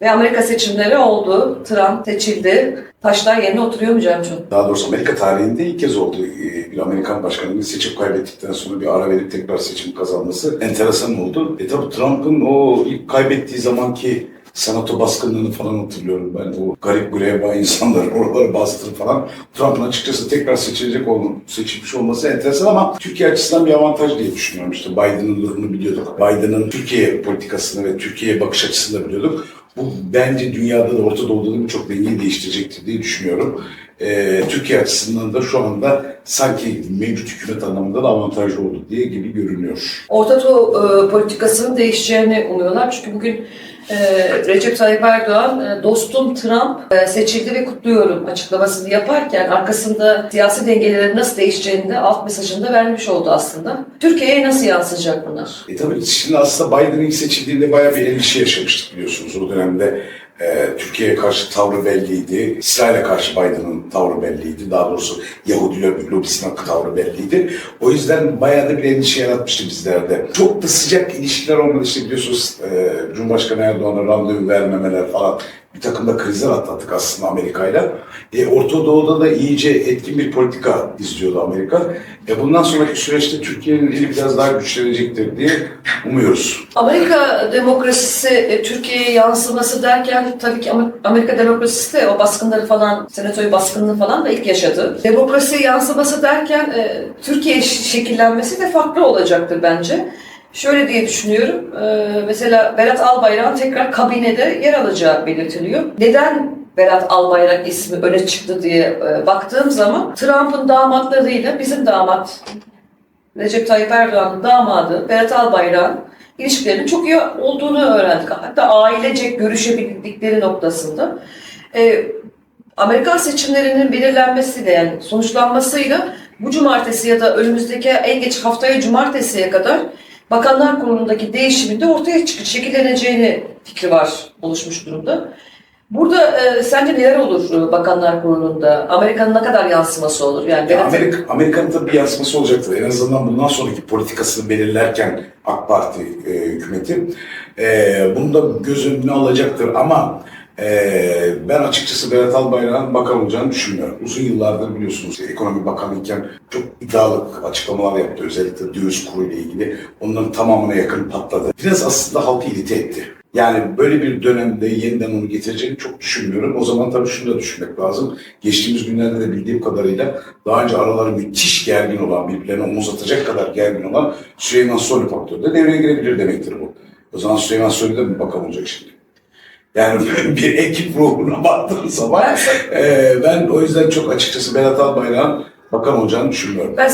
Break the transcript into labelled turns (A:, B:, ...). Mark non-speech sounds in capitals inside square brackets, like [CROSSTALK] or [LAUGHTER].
A: Ve Amerika seçimleri oldu. Trump seçildi. Taşlar yerine oturuyor mu Cancu?
B: Daha doğrusu Amerika tarihinde ilk kez oldu. Ee, Bir Amerikan başkanının seçim kaybettikten sonra bir ara verip tekrar seçim kazanması enteresan oldu. E tabi Trump'ın o ilk kaybettiği zamanki senato baskınlığını falan hatırlıyorum ben. O garip greba insanlar [LAUGHS] oraları bastırıp falan. Trump'ın açıkçası tekrar seçilecek olması, seçilmiş olması enteresan ama Türkiye açısından bir avantaj diye düşünüyorum. İşte Biden'ın durumunu biliyorduk. Biden'ın Türkiye politikasını ve Türkiye bakış açısını biliyorduk. Bu bence dünyada da Orta Doğu'da da birçok dengeyi değiştirecektir diye düşünüyorum. Ee, Türkiye açısından da şu anda sanki mevcut hükümet anlamında da avantajlı olduk diye gibi görünüyor.
A: Orta Doğu e, politikasının değişeceğini umuyorlar. Çünkü bugün e, Recep Tayyip Erdoğan e, dostum Trump e, seçildi ve kutluyorum açıklamasını yaparken arkasında siyasi dengelerin nasıl değişeceğini de alt mesajında vermiş oldu aslında. Türkiye'ye nasıl yansıyacak bunlar?
B: E tabii şimdi aslında Biden ilk seçildiğinde bayağı bir endişe yaşamıştık biliyorsunuz. O dönemde e, Türkiye'ye karşı tavrı belliydi. İsrail'e karşı Biden'ın tavrı belliydi. Daha doğrusu Yahudi lobi- lobisinin tavrı belliydi. O yüzden bayağı da bir endişe yaratmıştı bizlerde. Çok da sıcak ilişkiler olmadı işte biliyorsunuz e, Cumhurbaşkanı Erdoğan'a randevu vermemeler falan. Bir takım da krizler atlattık aslında Amerika'yla. E, Orta Doğu'da da iyice etkin bir politika izliyordu Amerika. E, bundan sonraki süreçte Türkiye'nin eli biraz daha güçlenecektir diye umuyoruz.
A: Amerika demokrasisi e, Türkiye'ye yansıması derken tabii ki Amer- Amerika demokrasisi de o baskınları falan, senatoyu baskınını falan da ilk yaşadı. Demokrasi yansıması derken e, Türkiye şekillenmesi de farklı olacaktır bence. Şöyle diye düşünüyorum. e, mesela Berat Albayrak'ın tekrar kabinede yer alacağı belirtiliyor. Neden Berat Albayrak ismi öne çıktı diye e, baktığım zaman Trump'ın damatlarıyla bizim damat Recep Tayyip Erdoğan'ın damadı Berat Albayrak'ın ilişkilerinin çok iyi olduğunu öğrendik. Hatta ailecek görüşebildikleri noktasında. Ee, Amerikan seçimlerinin belirlenmesiyle yani sonuçlanmasıyla bu cumartesi ya da önümüzdeki en geç haftaya cumartesiye kadar Bakanlar Kurulu'ndaki değişimin de ortaya çıkıp şekilleneceğini fikri var, oluşmuş durumda. Burada e, sence neler olur Bakanlar Kurulu'nda? Amerika'nın ne kadar yansıması olur? Yani
B: Ya Amerika, Amerika'nın tabii bir yansıması olacaktır. En azından bundan sonraki politikasını belirlerken AK Parti e, hükümeti e, bunu da göz önüne alacaktır. Ama e, ben açıkçası Berat Albayrak'ın bakan olacağını düşünmüyorum. Uzun yıllardır biliyorsunuz ekonomi bakanı iken çok iddialı açıklamalar yaptı. Özellikle döviz kuru ile ilgili. Onların tamamına yakın patladı. Biraz aslında halkı irite etti. Yani böyle bir dönemde yeniden onu getireceğini çok düşünmüyorum. O zaman tabii şunu da düşünmek lazım. Geçtiğimiz günlerde de bildiğim kadarıyla daha önce araları müthiş gergin olan, birbirlerine omuz atacak kadar gergin olan Süleyman Soylu faktörü de devreye girebilir demektir bu. O zaman Süleyman Soylu da mı bakan olacak şimdi? Yani [LAUGHS] bir ekip ruhuna baktığın zaman
A: Ben-
B: eee, ben o yüzden çok açıkçası Berat Albayrak'ın bakan olacağını düşünmüyorum.
A: Ben